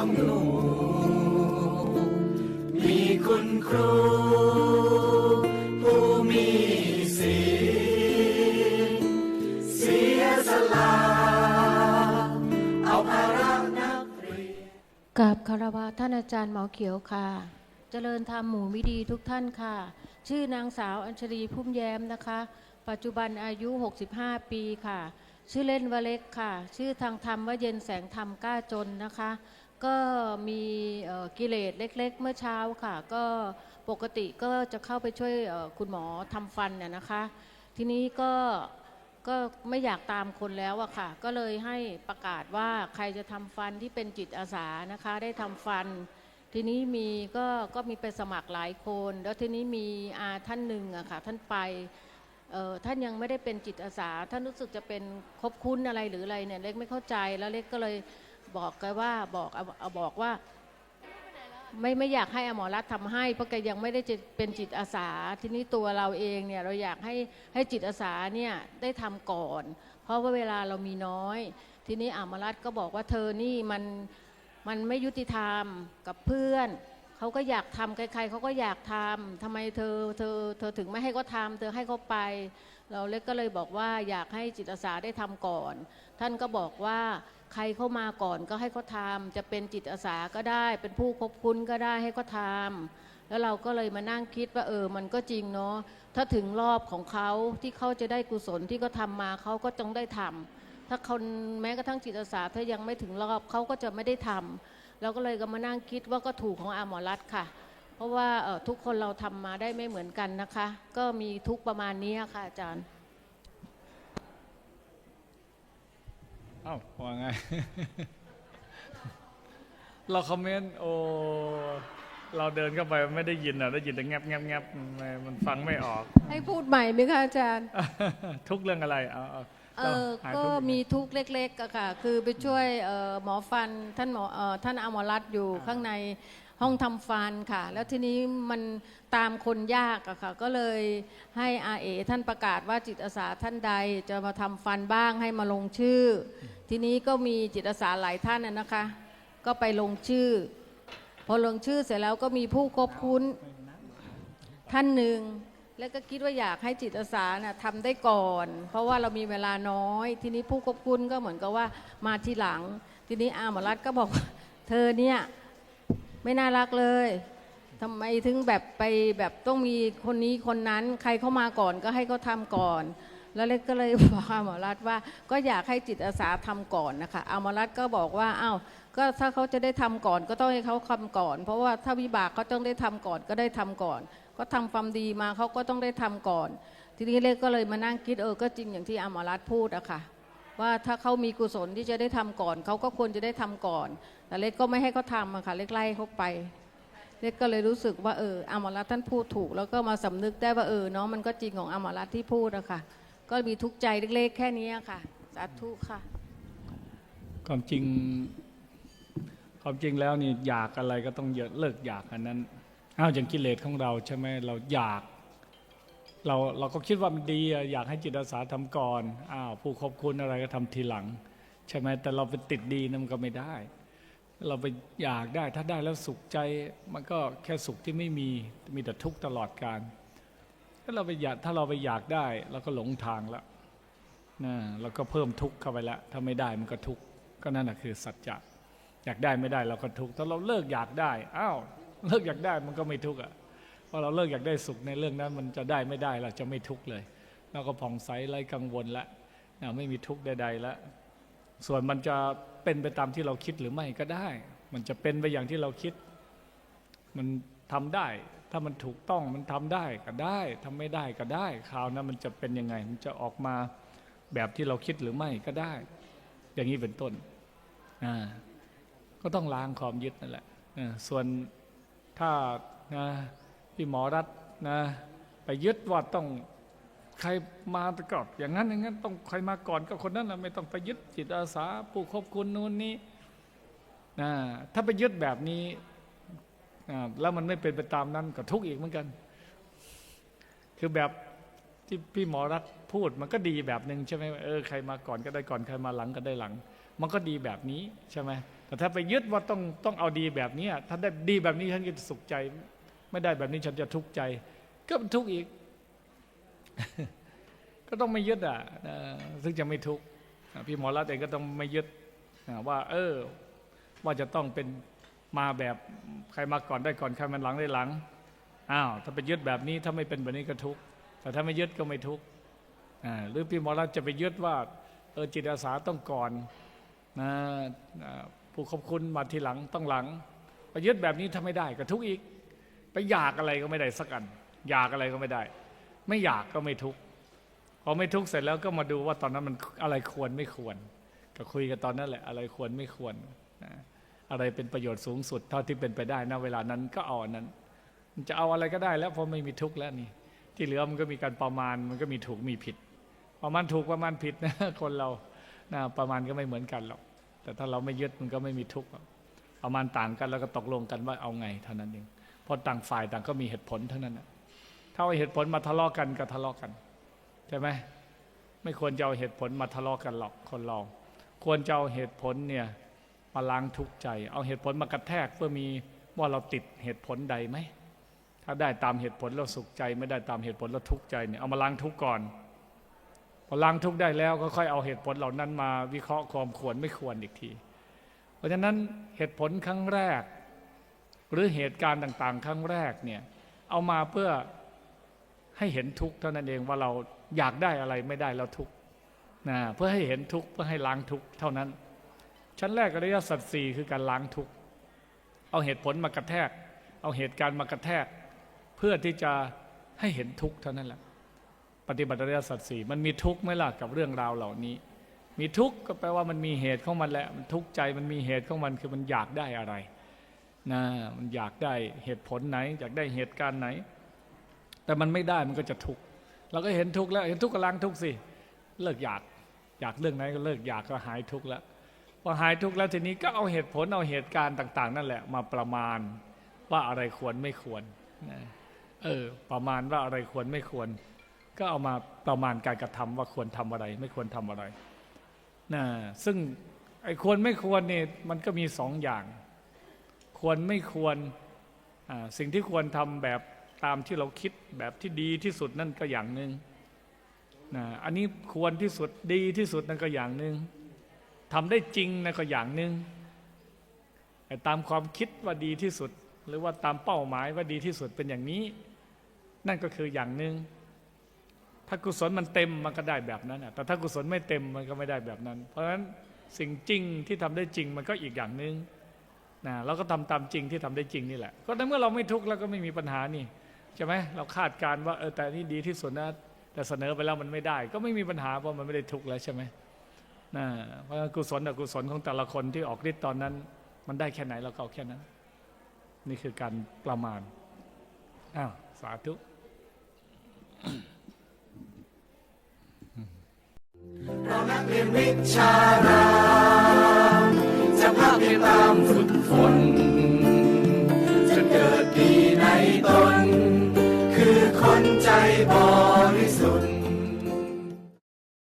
ของหนู มีคุณครูผู้มีศีลเสียสละเอาภาระนักเรียนกับคารวะท่านอาจารย์หมอเขียวค่ะ เจริญธรรมหมู่วิดีทุกท่านค่ะ ชื่อนางสาวอัญชลีพุ่มแย้มนะคะ ปัจจุบันอายุ 65 ปีค่ะชื่อเล่นว่าเล็กค่ะ ชื่อทางธรรมว่าเย็นแสงธรรมกล้าจนนะคะ ก็มีกิเลสเล็ก ๆ เมื่อเช้าค่ะ ก็ปกติก็จะเข้าไปช่วยคุณหมอทำฟันน่ะนะคะ ทีนี้ก็ก็ไม่อยากตามคนแล้วอะค่ะ ก็เลยให้ประกาศว่าใครจะทำฟันที่เป็นจิตอาสานะคะ ได้ทำฟัน ทีนี้มีก็ก็มีไปสมัครหลายคน แล้วทีนี้มีอาท่านหนึ่งอะค่ะ ท่านไปท่านยังไม่ได้เป็นจิตอาสา ท่านรู้สึกจะเป็นคบคุ้นอะไรหรืออะไรเนี่ยเล็กไม่เข้าใจแล้วเล็กก็เลย บอกแกว่าบอกเอาเอาบอกว่า ไม่ไม่อยากให้อมรรัตทำให้เพราะแกยังไม่ได้จะเป็นจิตอาสาทีนี้ตัวเราเองเนี่ยเราอยากให้ให้จิตอาสาเนี่ยได้ทำก่อน เพราะว่าเวลาเรามีน้อย ทีนี้อมรรัตก็บอกว่าเธอนี่มันมันไม่ยุติธรรมกับเพื่อนเขาก็อยากทำใครๆเขาก็อยากทำทำไมเธอเธอเธอถึงไม่ให้เขาทำเธอให้เขาไป เราเล็กก็เลยบอกว่าอยากให้จิตอาสาได้ทำก่อน ท่านก็บอกว่า ใครเข้ามาก่อนก็ให้เขาทำจะเป็นจิตอาสาก็ได้ เป็นผู้คบคุ้นก็ได้ให้เขาทำแล้วเราก็เลยมานั่งคิดว่าเออมันก็จริงเนาะถ้าถึงรอบของเขาที่เขาจะได้กุศลที่เขาทำมาเขาก็ต้องได้ทำถ้าคนแม้กระทั่งจิตอาสาถ้ายังไม่ถึงรอบเขาก็จะไม่ได้ทำเราก็เลยก็มานั่งคิดว่าก็ถูกของอาหมอรัตค่ะ เพราะว่าออทุกคนเราทำมาได้ไม่เหมือนกันนะคะ ก็มีทุกประมาณนี้ค่ะอาจารย์ อ้าว่าไง เราคอมเมนต์โอ้เราเดินเข้าไปไม่ได้ยินอะได้ยินแต่แงบแงบแงบไม่มันฟังไม่ออก ให้พูดใหม่ไหมคะอาจารย์ ทุกเรื่องอะไรเอาเอาเออหายก็ทุยังไงมีทุกข์เล็กๆอะค่ะ คือไปช่วยเอ่อหมอฟันท่านหมอเอ่อท่านอมรรัตน์อยู่ข้างในห้องทำฟันค่ะ แล้วทีนี้มันตามคนยากอะค่ะ ก็เลยให้อาเอท่านประกาศว่าจิตอาสาท่านใดจะมาทำฟันบ้างให้มาลงชื่อ ทีนี้ก็มีจิตอาสาหลายท่านนะคะ ก็ไปลงชื่อ พอลงชื่อเสร็จแล้วก็มีผู้คบคุ้นท่านหนึ่งแล้วก็คิดว่าอยากให้จิตอาสาน่ะทำได้ก่อน เพราะว่าเรามีเวลาน้อย ทีนี้ผู้ควบคุมก็เหมือนกับว่ามาทีหลัง ทีนี้อาหมอรัตก็บอกเธอเนี่ยไม่น่ารักเลยทำไมถึงแบบไปแบบต้องมีคนนี้คนนั้น ใครเข้ามาก่อนก็ให้เขาทำก่อน แล้วเล็กก็เลยบอกอาหมอรัตว่าก็อยากให้จิตอาสาทำก่อนนะคะอาหมอรัตก็บอกว่าอ้าวก็ถ้าเขาจะได้ทำก่อนก็ต้องให้เขาทำก่อน เพราะว่าถ้าวิบากเขาต้องได้ทำก่อนก็ได้ทำก่อนก็ทำความดีมาเขาก็ต้องได้ทำก่อน ทีนี้เล็กก็เลยมานั่งคิดเออก็จริงอย่างที่อาหมอรัตพูดอะค่ะว่าถ้าเขามีกุศลที่จะได้ทำก่อน เขาก็ควรจะได้ทำก่อน แต่เล็กก็ไม่ให้เขาทำอะค่ะเล็กไล่เขาไปเล็กก็เลยรู้สึกว่าเอออาหมอรัตท่านพูดถูก แล้วก็มาสำนึกได้ว่าเออเนาะมันก็จริงของอาหมอรัตที่พูดอะค่ะ ก็มีทุกข์ใจเล็กๆแค่นี้อะค่ะ สาธุค่ะ ความจริง ความจริงแล้วนี่อยากอะไรก็ต้องเยอะเลิกอยากอันนั้นอ้าวอย่างกิเลสของเราใช่ไหมเราอยาก เราเราก็คิดว่ามันดีอยากให้จิตอาสาทำก่อนอ้าวผู้ขอบคุณอะไรก็ทำทีหลัง ใช่ไหมแต่เราไปติดดีนะมันก็ไม่ได้ เราไปอยากได้ถ้าได้แล้วสุขใจมันก็แค่สุขที่ไม่มีมีแต่ทุกข์ตลอดการ ถ้าเราไปอยากถ้าเราไปอยากได้เราก็หลงทางแล้วนะเราก็เพิ่มทุกข์เข้าไปแล้วถ้าไม่ได้มันก็ทุกข์ก็นั่นแหะคือสัจจะอยากได้ไม่ได้เราก็ทุกข์ถ้าเราเลิกอยากได้อ้าวเลิกอยากได้มันก็ไม่ทุกข์อะพอเราเลิกอยากได้สุขในเรื่องนั้น มันจะได้ไม่ได้เราจะไม่ทุกข์เลยเราก็ผ่องใสไร้กังวลละนะไม่มีทุกข์ใดๆแล้วส่วนมันจะเป็นไปตามที่เราคิดหรือไม่ก็ได้ มันจะเป็นไปอย่างที่เราคิด มันทำได้ ถ้ามันถูกต้องมันทำได้ก็ได้ทำไม่ได้ก็ได้คราวนั้นมันจะเป็นยังไง มันจะออกมาแบบที่เราคิดหรือไม่ก็ได้ อย่างนี้เป็นต้นอ่าก็ต้องล้างความยึดนั่นแหละอ่าส่วนถ้านะพี่หมอรัฐนะไปยึดว่าต้องใครมาต่ก่อนอย่างนั้นอย่างนั้นต้องใครมาก่อนก็คนนั้นนะไม่ต้องไปยึดจิตอาสาผู้ควบคุมนู่นนี่นะถ้าไปยึดแบบนี้ แล้วมันไม่เป็นไปตามนั้นก็ทุกข์อีกเหมือนกัน คือแบบที่พี่หมอรัฐพูดมันก็ดีแบบหนึ่งใช่ไหมเออใครมาก่อนก็ได้ก่อนใครมาหลังก็ได้หลัง มันก็ดีแบบนี้ใช่ไหมแต่ถ้าไปยึดว่าต้องต้องเอาดีแบบนี้ถ้าได้ดีแบบนี้ฉันจะสุขใจ ไม่ได้แบบนี้ฉันจะทุกข์ใจ ก็เป็นทุกข์อีก ก็ต้องไม่ยึดอะซึ่งจะไม่ทุกข์พี่หมอรัตเองก็ต้องไม่ยึดว่า เออ ว่าจะต้องเป็น มาแบบใครมาก่อนได้ก่อนใครมันหลังได้หลังอ้าวถ้าไปยึดแบบนี้ถ้าไม่เป็นแบบนี้ก็ทุกข์แต่ถ้าไม่ยึดก็ไม่ทุกข์อ่าหรือพี่หมอรัตจะไปยึดว่าเออจิตอาสาต้องก่อนนะผู้ขอบคุณมาทีหลังต้องหลังไปยึดแบบนี้ถ้าไม่ได้ก็ทุกข์อีก ไปอยากอะไรก็ไม่ได้สักอันอยากอะไรก็ไม่ได้ ไม่อยากก็ไม่ทุกข์พอไม่ทุกข์เสร็จแล้วก็มาดูว่าตอนนั้นมันอะไรควรไม่ควร ก็คุยกันตอนนั้นแหละ อะไรควรไม่ควร อะไรเป็นประโยชน์สูงสุด เท่าที่เป็นไปได้นะเวลานั้นก็เอาอันนั้น มันจะเอาอะไรก็ได้แล้วเพราะไม่มีทุกข์แล้วนี่ ที่เหลือมันก็มีการประมาณมันก็มีถูกมีผิด ประมาณถูกประมาณผิดนะคนเรานะประมาณก็ไม่เหมือนกันหรอกแต่ถ้าเราไม่ยึดมันก็ไม่มีทุกข์ประมาณต่างกันแล้วก็ตกลงกันว่าเอาไงเท่านั้นเองเพราะต่างฝ่ายต่างก็มีเหตุผลเท่านั้นนะถ้าเอาเหตุผลมาทะเลาะกันก็ทะเลาะกันใช่ไหมไม่ควรจะเอาเหตุผลมาทะเลาะกันหรอกคนเราควรจะเอาเหตุผลเนี่ย มาล้างทุกข์ใจ เอาเหตุผลมากระแทกเพื่อมีว่าเราติดเหตุผลใดไหม ถ้าได้ตามเหตุผลเราสุขใจ ไม่ได้ตามเหตุผลเราทุกข์ใจเนี่ยเอามาล้างทุกข์ก่อนพอล้างทุกข์ได้แล้วก็ค่อยเอาเหตุผลเหล่านั้นมาวิเคราะห์ความควรไม่ควรอีกที เพราะฉะนั้นเหตุผลครั้งแรก หรือเหตุการณ์ต่างๆ ครั้งแรกเนี่ยเอามาเพื่อให้เห็นทุกข์เท่านั้นเองว่าเราอยากได้อะไรไม่ได้เราทุกข์นะเพื่อให้เห็นทุกข์เพื่อให้ล้างทุกข์เท่านั้น ชั้นแรกอริยสัจสี่คือการล้างทุกข์เอาเหตุผลมากระแทก เอาเหตุการณ์มากระแทก เพื่อที่จะให้เห็นทุกข์เท่านั้นแหละ ปฏิบัติอริยสัจสี่มันมีทุกข์ไหมล่ะกับเรื่องราวเหล่านี้ มีทุกข์ก็แปลว่ามันมีเหตุของมันแหละมันทุกข์ใจมันมีเหตุของมันคือมันอยากได้อะไรนะมันอยากได้เหตุผลไหน อยากได้เหตุการณ์ไหน แต่มันไม่ได้มันก็จะทุกข์เราก็เห็นทุกข์แล้วเห็นทุกข์ก็ล้างทุกข์สิเลิกอยากอยากเรื่องไหนก็เลิกอยากก็หายทุกข์แล้ว อหายทุกข์แล้วทีนี้ก็เอาเหตุผลเอาเหตุการณ์ต่าง ๆ นั่นแหละ มาประมาณว่าอะไรควรไม่ควรนะเออ ประมาณว่าอะไรควรไม่ควร ก็เอามาประมาณการกระทำว่าควรทำอะไร ไม่ควรทำอะไรนะซึ่งไอ้ควรไม่ควรเนี่ยมันก็มีสองอย่าง ควรไม่ควรสิ่งที่ควรทำแบบตามที่เราคิดแบบที่ดีที่สุดนั่นก็อย่างหนึ่งนะอันนี้ควรที่สุดดีที่สุดนั่นก็อย่างหนึ่ง ทำได้จริงนั่นก็อย่างหนึ่งแต่ตามความคิดว่าดีที่สุด หรือว่าตามเป้าหมายว่าดีที่สุดเป็นอย่างนี้ นั่นก็คืออย่างหนึ่งถ้ากุศลมันเต็มมันก็ได้แบบนั้นแต่ถ้ากุศลไม่เต็มมันก็ไม่ได้แบบนั้น เพราะฉะนั้นสิ่งจริงที่ทำได้จริงมันก็อีกอย่างหนึ่งนะเราก็ทำตามจริงที่ทำได้จริงนี่แหละ ก็ในเมื่อเราไม่ทุกข์แล้วก็ไม่มีปัญหานี่ใช่ไหมเราคาดการณ์ว่าเออแต่นี่ดีที่สุดนะแต่เสนอไปแล้วมันไม่ได้ ก็ไม่มีปัญหาเพราะมันไม่ได้ทุกข์แล้วใช่ไหม นะเพราะกุศลกักุศลของแต่ละคนที่ออกฤทธิ์ตอนนั้น มันได้แค่ไหนเราก็เอาแค่นั้น นี่คือการประมาณอ้าวสาธุเรานักเรียนวิชา